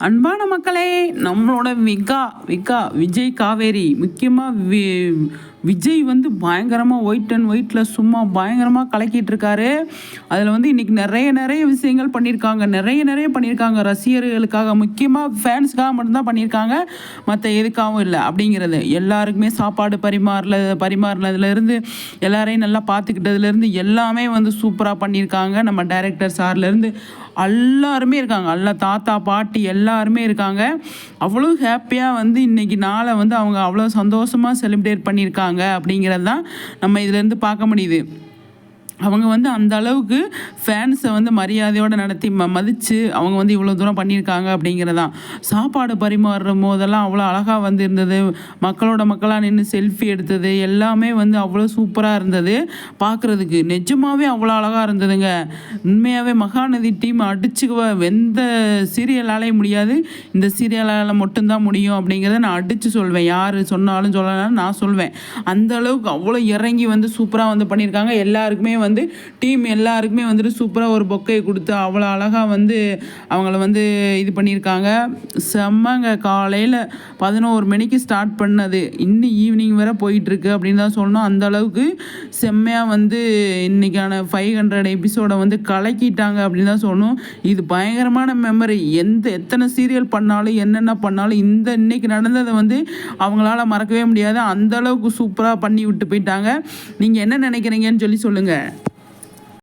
அன்பான மக்களே நம்மளோட விகா விகா விஜய் காவேரி முக்கியமாக வி விஜய் வந்து பயங்கரமாக ஒயிட் அண்ட் ஒயிட்டில் சும்மா பயங்கரமாக கலக்கிட்டு இருக்காரு அதில் வந்து இன்றைக்கி நிறைய நிறைய விஷயங்கள் பண்ணியிருக்காங்க. நிறைய நிறைய பண்ணியிருக்காங்க. ரசிகர்களுக்காக முக்கியமாக ஃபேன்ஸுக்காக மட்டும்தான் பண்ணியிருக்காங்க. மற்ற எதுக்காகவும் இல்லை. அப்படிங்கிறது எல்லாருக்குமே சாப்பாடு பரிமாறல பரிமாறினதுலேருந்து எல்லாரையும் நல்லா பார்த்துக்கிட்டதுலேருந்து எல்லாமே வந்து சூப்பராக பண்ணியிருக்காங்க. நம்ம டைரக்டர் சார்லேருந்து எல்லாருமே இருக்காங்க. எல்லா தாத்தா பாட்டி எல்லாருமே இருக்காங்க. அவ்வளோ ஹாப்பியாக வந்து இன்றைக்கி நாளை வந்து அவங்க அவ்வளோ சந்தோஷமாக செலிப்ரேட் பண்ணியிருக்காங்க. அப்படிங்கிறது தான் நம்ம இதுலேருந்து பார்க்க முடியுது. அவங்க வந்து அந்த அளவுக்கு ஃபேன்ஸை வந்து மரியாதையோடு நடத்தி ம மதித்து அவங்க வந்து இவ்வளோ தூரம் பண்ணியிருக்காங்க அப்படிங்கிறதான் சாப்பாடு பரிமாறும் போதெல்லாம் அவ்வளோ அழகாக வந்து இருந்தது மக்களோட மக்களாக நின்று செல்ஃபி எடுத்தது. எல்லாமே வந்து அவ்வளோ சூப்பராக இருந்தது. பார்க்குறதுக்கு நிஜமாகவே அவ்வளோ அழகாக இருந்ததுங்க. உண்மையாகவே மகாநதி டீம் அடிச்சு எந்த சீரியலாலே முடியாது. இந்த சீரியலால் மட்டும்தான் முடியும் அப்படிங்கிறத நான் அடித்து சொல்வேன். யார் சொன்னாலும் சொல்லலாம் நான் சொல்வேன். அந்த அளவுக்கு அவ்வளோ இறங்கி வந்து சூப்பராக வந்து பண்ணியிருக்காங்க. எல்லாருக்குமே வந்து வந்து டீம் எல்லாருக்குமே வந்துட்டு சூப்பராக ஒரு பொக்கையை கொடுத்து அவ்வளோ அழகாக வந்து அவங்கள வந்து இது பண்ணியிருக்காங்க. செம்மங்க. காலையில் பதினோரு மணிக்கு ஸ்டார்ட் பண்ணது. இன்னும் ஈவினிங் வரை போயிட்டுருக்கு அப்படின்னு தான் சொல்லணும். அந்த அளவுக்கு செம்மையாக வந்து இன்றைக்கான ஃபைவ் ஹண்ட்ரட் எபிசோடை வந்து கலக்கிட்டாங்க அப்படின்னு தான் சொல்லணும். இது பயங்கரமான மெமரி எந்த எத்தனை சீரியல் பண்ணாலும் என்னென்ன பண்ணாலும் இந்த இன்னைக்கு நடந்ததை வந்து அவங்களால மறக்கவே முடியாது. அந்த அளவுக்கு சூப்பராக பண்ணி விட்டு போயிட்டாங்க. நீங்கள் என்ன நினைக்கிறீங்கன்னு சொல்லி சொல்லுங்கள்